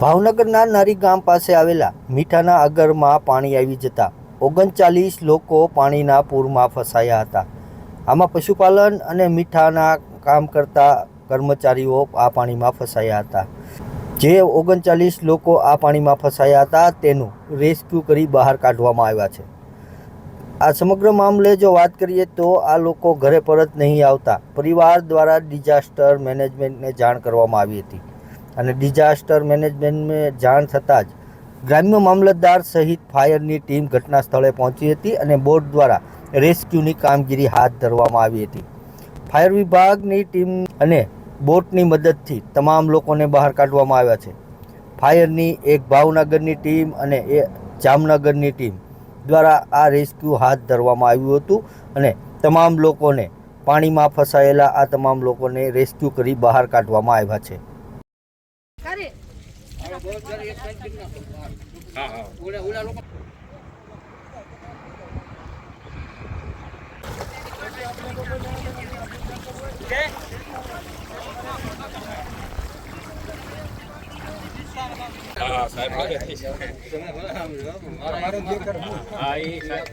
ભાવનગરના નારી ગામ પાસે આવેલા મીઠાના અગરમાં પાણી આવી જતા ઓગણચાલીસ લોકો પાણીના પૂરમાં ફસાયા હતા. આમાં પશુપાલન અને મીઠાના કામ કરતા કર્મચારીઓ આ પાણીમાં ફસાયા હતા. જે ઓગણચાલીસ લોકો આ પાણીમાં ફસાયા હતા તેનું રેસ્ક્યુ કરી બહાર કાઢવામાં આવ્યા છે. આ સમગ્ર મામલે જો વાત કરીએ તો આ લોકો ઘરે પરત નહીં આવતા. પરિવાર દ્વારા ડિઝાસ્ટર મેનેજમેન્ટને જાણ કરવામાં આવી હતી. અને ડિઝાસ્ટર મેનેજમેન્ટને જાણ થતાં જ ગ્રામ્ય મામલતદાર સહિત ફાયરની ટીમ ઘટના સ્થળે પહોંચી હતી અને બોટ દ્વારા રેસ્ક્યુની કામગીરી હાથ ધરવામાં આવી હતી. ફાયર વિભાગની ટીમ અને બોટની મદદથી તમામ લોકોને બહાર કાઢવામાં આવ્યા છે. ફાયરની એક ભાવનગરની ટીમ અને એ જામનગરની ટીમ દ્વારા આ રેસ્ક્યુ હાથ ધરવામાં આવ્યું હતું અને તમામ લોકોને પાણીમાં ફસાયેલા આ તમામ લોકોને રેસ્ક્યુ કરી બહાર કાઢવામાં આવ્યા છે. હા સાહેબ લાગે છે. હા, એ સાહેબ.